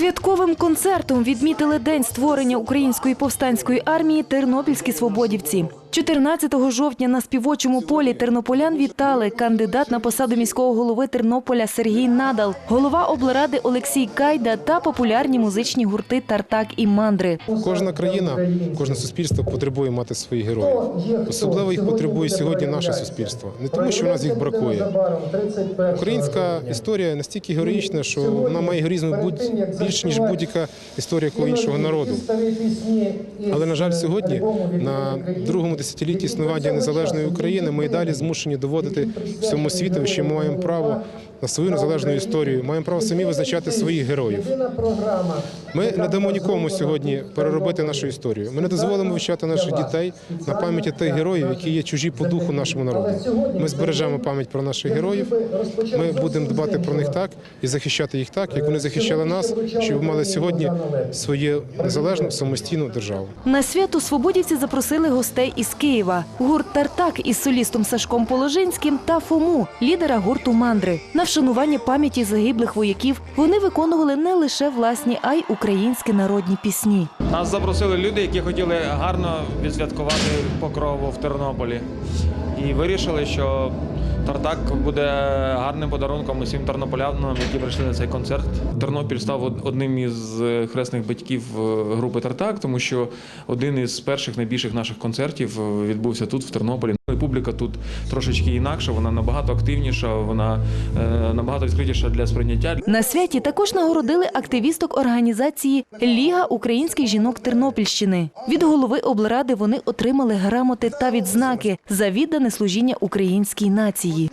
Святковим концертом відмітили день створення української повстанської армії тернопільські свободівці. 14 жовтня на співочому полі тернополян вітали кандидат на посаду міського голови Тернополя Сергій Надал, голова облради Олексій Кайда та популярні музичні гурти Тартак і Мандри. Кожна країна, кожне суспільство потребує мати своїх героїв. Особливо їх потребує сьогодні наше суспільство. Не тому, що в нас їх бракує. Українська історія настільки героїчна, що вона має героїзму будь більше ніж будь-яка історія якого іншого народу. Але на жаль, сьогодні на другому десятилітті існування незалежної України ми і далі змушені доводити всьому світу, що ми маємо право на свою незалежну історію, маємо право самі визначати своїх героїв. Ми не дамо нікому сьогодні переробити нашу історію. Ми не дозволимо вивчати наших дітей на пам'яті тих героїв, які є чужі по духу нашому народу. Ми збережемо пам'ять про наших героїв. Ми будемо дбати про них так і захищати їх так, як вони захищали нас, щоб мали сьогодні свою незалежну самостійну державу. На свято свободівці запросили гостей із Києва. Гурт Тартак із солістом Сашком Положинським та Фому, лідера гурту Мандри. Вшанування пам'яті загиблих вояків вони виконували не лише власні, а й українські народні пісні. Нас запросили люди, які хотіли гарно відсвяткувати покрову в Тернополі. І вирішили, що Тартак буде гарним подарунком усім тернополянам, які прийшли на цей концерт. Тернопіль став одним із е, хресних батьків е, групи Тартак, тому що один із перших найбільших наших концертів е, відбувся тут, в Тернополі. Публіка тут трошечки інакша, вона набагато активніша, вона е, набагато відкритіша для сприйняття. На святі також нагородили активісток організації Ліга українських жінок Тернопільщини. Від голови облради вони отримали грамоти та відзнаки за віддане служіння українській нації.